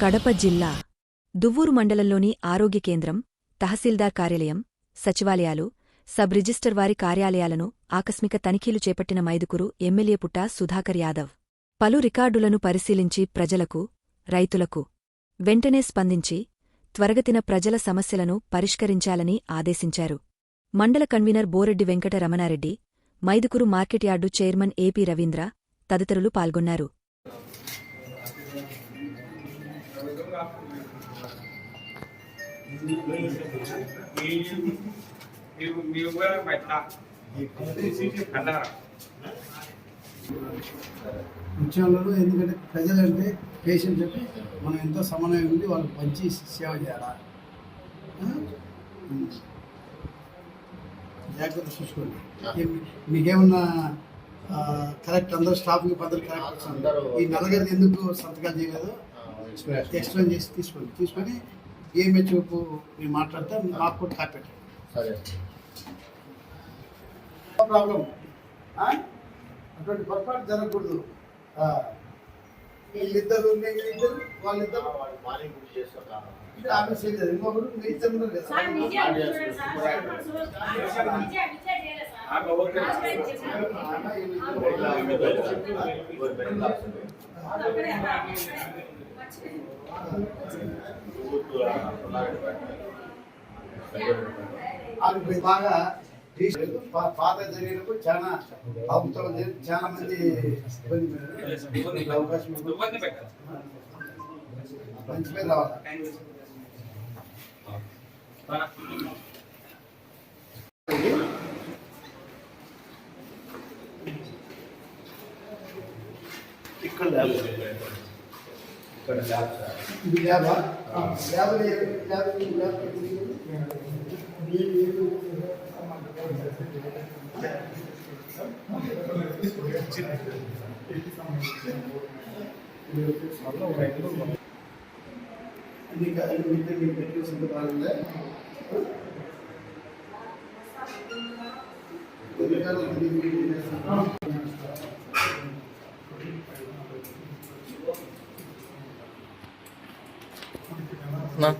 కడప జిల్లా దువ్వూరు మండలంలోని ఆరోగ్య కేంద్రం తహసీల్దార్ కార్యాలయం సచివాలయాలు సబ్ రిజిస్టర్ వారి కార్యాలయాలను ఆకస్మిక తనిఖీలు చేపట్టిన మైదుకురు ఎమ్మెల్యే పుట్టా సుధాకర్ యాదవ్. పలు రికార్డులను పరిశీలించి ప్రజలకు రైతులకు వెంటనే స్పందించి త్వరగతిన ప్రజల సమస్యలను పరిష్కరించాలని ఆదేశించారు. మండల convener Boreddy Venkata Ramana Reddy Mydukur market yard chairman AP Ravindra తదితరులు పాల్గొన్నారు. మీ ఉపయోగం పెట్టా అన్నారా ఉద్యోగంలో ఎందుకంటే పేషెంట్ అంటే మనం ఎంతో సమన్వయం ఉండి వాళ్ళు మంచి సేవ చేయాలి? జాగ్రత్త చూసుకోండి. మీకేమన్నా కరెక్ట్ అందరూ స్టాఫ్కి పద్ధతి కరెక్ట్ ఈ నలగరిది ఎందుకు సంతకాలు చేయలేదు? ఎక్స్ప్లెయిన్ చేసి తీసుకోండి. తీసుకొని ఏమేచూపు మీరు మాట్లాడితే మాకు కూడా కాపెట్టండి సరే. ప్రాబ్లం అటువంటి పొరపాటు జరగకూడదు. ఆ, వీళ్ళిద్దరు వీళ్ళిద్దరు వాళ్ళిద్దరు. ఆమె చేయలేదు ఇంకొకరు మీ ఇద్దరు ఉన్నారు కదా సార్ నిజే చూడండి సార్ నిజే నిజే చేయలేదు సార్ ఆ గవర్నమెంట్ రాజుగారు చెప్పారు. అక్కడే మర్చిపోయింది. ఆమె బాగా తీసుకోలేదు. పా- పాత జరిగినప్పుడు చాలా ప్రభుత్వం జరిగి చాలా మంది ఇబ్బంది పడ్డారు. మీకు అవకాశం ఇవ్వండి. ఇబ్బంది పెట్టారు మంచి పేరు రావాలి ఇక్కడ ల్యాబ్ ఇక్కడ ల్యాబ్ సార్ ఇది ల్యాబా ల్యాబ్లో ఏ- ల్యాబ్ ల్యాబ్ మీరు- మీరు మీకు మీకు మీకు పెట్టేసింది బాగుందా на